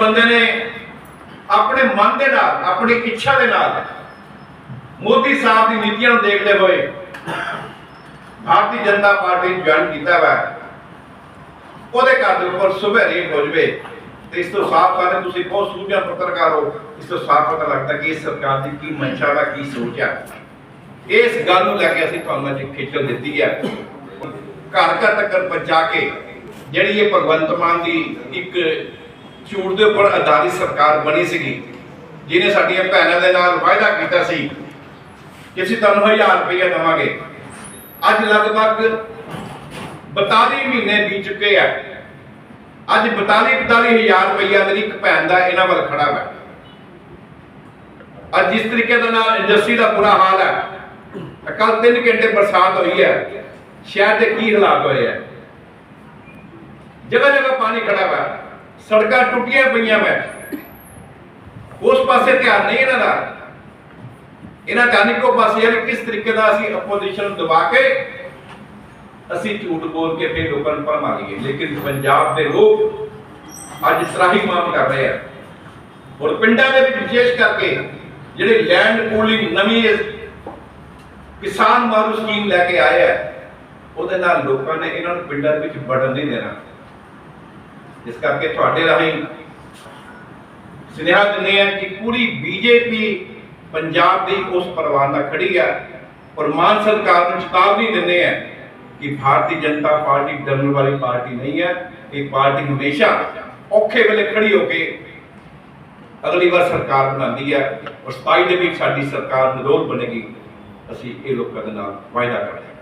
ਬੰਦੇ ਨੇ ਆਪਣੇ ਮਨ ਦੇ ਨਾਲ, ਆਪਣੀ ਇੱਛਾ ਦੇ ਨਾਲ ਮੋਦੀ ਸਾਹਿਬ ਦੀ ਨੀਤੀਆਂ ਨੂੰ ਦੇਖਦੇ ਹੋਏ ਭਾਰਤੀ ਜਨਤਾ ਪਾਰਟੀ ਜੁਆਇਨ ਕੀਤਾ ਵਾ ਉਹਦੇ ਘਰ ਦੇ ਉੱਪਰ ਸੁਬਹ ਰੇਟ ਹੋ ਜਵੇ ਤੇ ਇਸ ਤੋਂ ਸਾਫ਼ ਸਾਰੇ ਤੁਸੀਂ ਬਹੁਤ ਸੂਝਵਾਨ ਪੱਤਰਕਾਰ ਹੋ, ਇਸ ਤੋਂ ਸਾਫ਼ ਪਤਾ ਲੱਗਦਾ ਕਿ ਇਸ ਸਰਕਾਰ ਦੀ ਕੀ ਮਨਸ਼ਾ ਵਾ ਕੀ ਸੋਚ ਹੈ ਇਸ ਗੱਲ ਨੂੰ ਲੈ ਕੇ ਅਸੀਂ ਤੁਹਾਨੂੰ ਅੱਜ ਖੇਚਲ ਦਿੱਤੀ ਹੈ ਘਰ ਘਰ ਤੱਕ ਪਹੁੰਚਾ ਕੇ ਜਿਹੜੀ ਇਹ ਭਗਵੰਤ ਮਾਨ ਦੀ ਇੱਕ ਝੂਠ ਦੇ ਉੱਪਰ ਆਧਾਰਿਤ ਸਰਕਾਰ ਬਣੀ ਸੀਗੀ, ਜਿਹਨੇ ਸਾਡੀਆਂ ਭੈਣਾਂ ਦੇ ਨਾਲ ਵਾਅਦਾ ਕੀਤਾ ਸੀ ਕਿ ਅਸੀਂ ਤੁਹਾਨੂੰ 1000 ਰੁਪਏ ਦੇਵਾਂਗੇ। ਅੱਜ ਲਗਭਗ 42 ਮਹੀਨੇ ਬੀਤ ਚੁੱਕੇ ਆ। ਅੱਜ 42 42 ਹਜ਼ਾਰ ਮੇਰੀ ਇੱਕ ਭੈਣ ਦਾ ਇਹਨਾਂ ਵੱਲ ਖੜਾ ਹੈ ਅੱਜ ਜਿਸ ਤਰੀਕੇ ਦੇ ਨਾਲ ਇੰਡਸਟਰੀ ਦਾ ਬੁਰਾ ਹਾਲ ਹੈ ਕੱਲ 3 ਘੰਟੇ ਬਰਸਾਤ ਹੋਈ ਹੈ, ਸ਼ਹਿਰ ਦੇ ਕੀ ਹਾਲਾਤ ਹੋਏ ਆ। ਜਗ੍ਹਾ ਜਗ੍ਹਾ ਪਾਣੀ ਖੜਾ ਹੈ ਸੜਕਾਂ ਟੁੱਟੀਆਂ ਪਈਆਂ ਮੈਂ ਉਸ ਪਾਸੇ ਧਿਆਨ ਨਹੀਂ ਇਹਨਾਂ ਦਾ। ਇਹਨਾਂ ਦਾ ਨਹੀਂ ਪਾਸੇ ਹੈ ਕਿਸ ਤਰੀਕੇ ਦਾ ਅਸੀਂ ਆਪੋਜੀਸ਼ਨ ਨੂੰ ਦਬਾ ਕੇ ਅਸੀਂ ਝੂਠ ਬੋਲ ਕੇ ਫਿਰ ਲੋਕਾਂ ਨੂੰ ਭਰਮਾ ਲਈਏ। ਲੇਕਿਨ ਪੰਜਾਬ ਦੇ ਲੋਕ ਅੱਜ ਸਰਾਹੀ ਮਾਮ ਕਰ ਰਹੇ ਆ। ਔਰ ਪਿੰਡਾਂ ਦੇ ਵਿੱਚ ਵਿਸ਼ੇਸ਼ ਕਰਕੇ ਜਿਹੜੇ ਲੈਂਡ ਪੂਲਿੰਗ ਨਵੀਂ ਕਿਸਾਨ ਮਾਰੂ ਸਕੀਮ ਲੈ ਕੇ ਆਏ ਆ, ਉਹਦੇ ਨਾਲ ਲੋਕਾਂ ਨੇ ਇਹਨਾਂ ਨੂੰ ਪਿੰਡਾਂ ਦੇ ਵਿੱਚ ਵੜਨ ਨਹੀਂ ਦੇਣਾ। ਇਸ ਕਰਕੇ ਤੁਹਾਡੇ ਰਾਹੀਂ ਸੁਨੇਹਾ ਦਿੰਦੇ ਆ ਕਿ ਪੂਰੀ ਬੀਜੇਪੀ ਪੰਜਾਬ ਦੀ ਉਸ ਪਰਿਵਾਰ ਨਾਲ ਖੜੀ ਹੈ ਔਰ ਮਾਨ ਸਰਕਾਰ ਨੂੰ ਚੇਤਾਵਨੀ ਦਿੰਦੇ ਆ ਕਿ ਭਾਰਤੀ ਜਨਤਾ ਪਾਰਟੀ ਡਰਨ ਵਾਲੀ ਪਾਰਟੀ ਨਹੀਂ ਹੈ, ਇਹ ਪਾਰਟੀ ਹਮੇਸ਼ਾ ਔਖੇ ਵੇਲੇ ਖੜੀ ਹੋ ਕੇ ਅਗਲੀ ਵਾਰ ਸਰਕਾਰ ਬਣਾਉਂਦੀ ਹੈ ਔਰ 27 ਦੇ ਵਿੱਚ ਸਾਡੀ ਸਰਕਾਰ ਨਰੋਲ ਬਣੇਗੀ, ਅਸੀਂ ਇਹ ਲੋਕਾਂ ਦੇ ਨਾਲ ਵਾਅਦਾ ਕਰਦੇ ਹਾਂ।